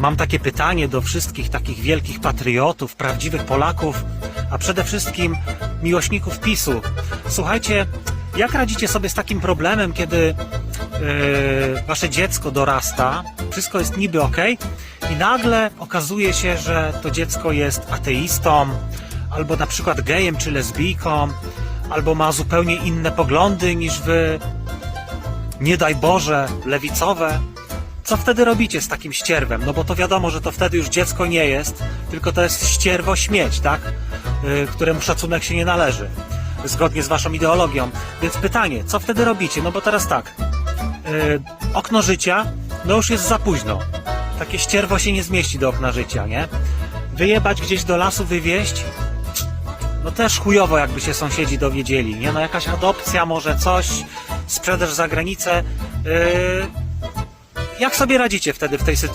Mam takie pytanie do wszystkich takich wielkich patriotów, prawdziwych Polaków, a przede wszystkim miłośników PiSu. Słuchajcie, jak radzicie sobie z takim problemem, kiedy yy, wasze dziecko dorasta, wszystko jest niby ok, i nagle okazuje się, że to dziecko jest ateistą, albo na przykład gejem czy lesbijką, albo ma zupełnie inne poglądy niż wy, nie daj Boże, lewicowe. Co wtedy robicie z takim ścierwem? No bo to wiadomo, że to wtedy już dziecko nie jest, tylko to jest ścierwo śmieć, tak? Yy, któremu szacunek się nie należy. Zgodnie z waszą ideologią. Więc pytanie, co wtedy robicie? No bo teraz tak. Yy, okno życia, no już jest za późno. Takie ścierwo się nie zmieści do okna życia, nie? Wyjebać gdzieś do lasu, wywieźć, no też chujowo jakby się sąsiedzi dowiedzieli, nie? No jakaś adopcja, może coś, sprzedaż za granicę. Yy, jak sobie radzicie wtedy w tej sytuacji?